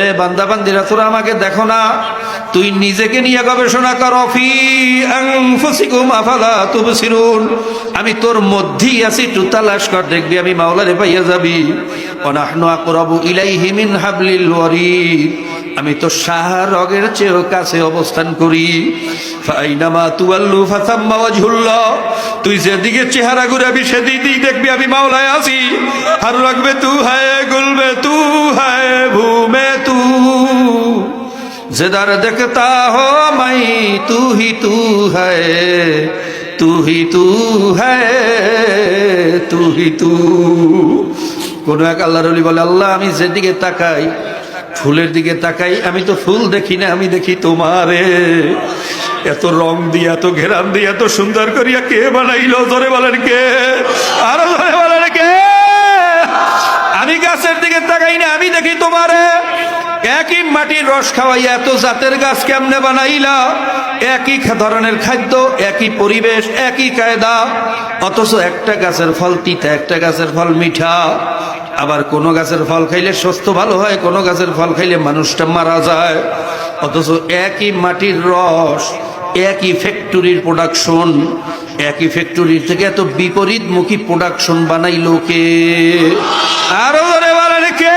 এ বান্দা বান্দিরা, তোরা আমাকে দেখো না। তুই নিজেকে নিয়ে গবেষণা কর আমি তোর মধ্যেই আছি, একটু তালাশ কর, দেখবি আমি মাওলারে পাইয়া যাবি। আমি তো শাহ রগের চেয়েও কাছে অবস্থান করি। তুই যেদিকে চেহারা ঘুরাবি, সেদিকেই দেখবি আমি মাওলায় আছি। হর রগবে তু হায়, গুলবে তু হায়, ভূমে যে দার দেখতা হো মাই তু হি তু হে তু হি তু হে তু হি তু কোন এক আল্লাহর বলে, আল্লাহ, আমি যেদিকে তাকাই, ফুলের দিকে তাকাই, আমি তো ফুল দেখি না, আমি দেখি তোমারে। এত রং দিয়ে, এত ঘেরান দিয়ে, এত সুন্দর করিয়া কে বানাইলো? ধরে বলেন কে? আরও ধরে বলেন কে? আমি গাছের দিকে তাকাই না, আমি দেখি তোমার একই মাটির রস খাওয়াই এত জাতের গাছ কেমনে বানাইলা? একই ধরনের খাদ্য, একই পরিবেশ, একই কায়দা। অথচ একটা গাছের ফল তিতা, একটা গাছের ফল মিঠা। আবার কোনো গাছের ফল খাইলে স্বাস্থ্য ভালো হয়, কোনো গাছের ফল খাইলে মানুষটা মারা যায়। অথচ একই মাটির রস, একই ফ্যাক্টরির প্রোডাকশন একই ফ্যাক্টরি থেকে এত বিপরীতমুখী প্রোডাকশন বানাইলো কে? আরও ধরে বলেন কে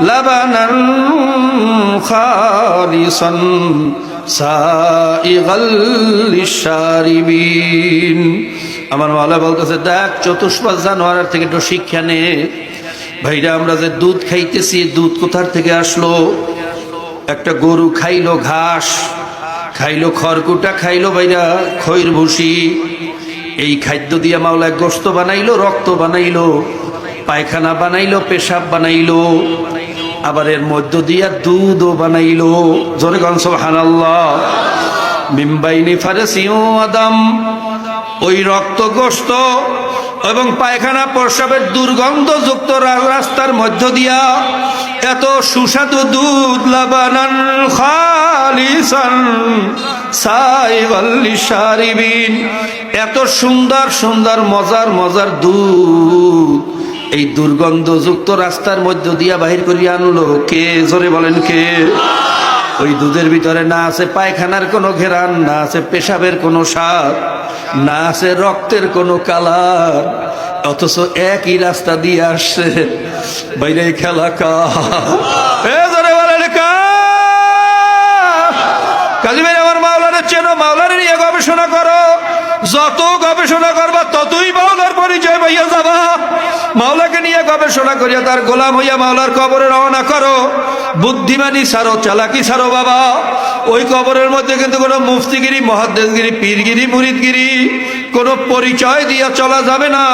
لبنا خالصا سائغا للشاربين আমার মাওলা বলতেছে দেখ চতুষ্পাদ জানোয়ারের থেকে একটু শিক্ষা নে ভাইরা আমরা যে দুধ খাইতেছি দুধ কোথার থেকে আসলো একটা গরু খাইলো ঘাস খাইলো খড়কুটা খাইলো ভাইরা খৈর ভুসি এই খাদ্য দিয়ে মাওলায় গোস্ত বানাইলো রক্ত বানাইলো পায়খানা বানাইলো পেশাব বানাইলো আবার এর মধ্য দিয়া দুধও বানাইলো। জোরে হানাল্লাহ মিম্বাইনি ফারেসিও আদম। ওই রক্ত গোস্ত এবং পায়খানা প্রস্রাবের দুর্গন্ধযুক্ত রাস্তার মধ্য দিয়া এত সুস্বাদু দুধ লাবানান খালিসান সাইবাল্লি সারিবিন এত সুন্দর সুন্দর, মজার মজার দুধ। এই দুর্গন্ধযুক্ত রাস্তার মধ্য দিয়া বাহির করিয়া আনলো। কে জোরে বলেন কে? ওই দুধের ভিতরে না আছে পায়খানার কোনো ঘেরান, না আছে পেশাবের কোনো স্বাদ, না আছে রক্তের কোনো কালার, অথচ একই রাস্তা দিয়ে আসছে। বাইরে খেলা কা? কাজী আমার মাওলারে চেনো মাওলারে নিয়ে গবেষণা করো। যত গবেষণা করবা ততই মাওলার পরিচয় পাইয়া যাবা মাওলাকে নিয়ে গবেষণা করিয়া তার গোলাম হইয়া মাওলার কবরে রওনা করো বুদ্ধিমানি ছাড়ো চালাকি ছাড়ো বাবা ওই কবরের মধ্যে কিন্তু কোনো মুফতিগিরি মহাদ্দেশগিরি পীরগিরি মুরিদগিরি কোনো পরিচয় দিয়া চলা যাবে না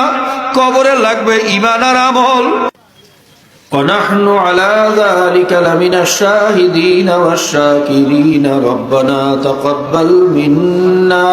কবরে লাগবে ইমান আর আমল ونحن على ذلك لمن الشاهدين والشاكرين ربنا تقبل منا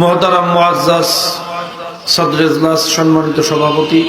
মহতারাম মুআজ্জাজ সদরেজলাস সম্মানিত সভাপতি।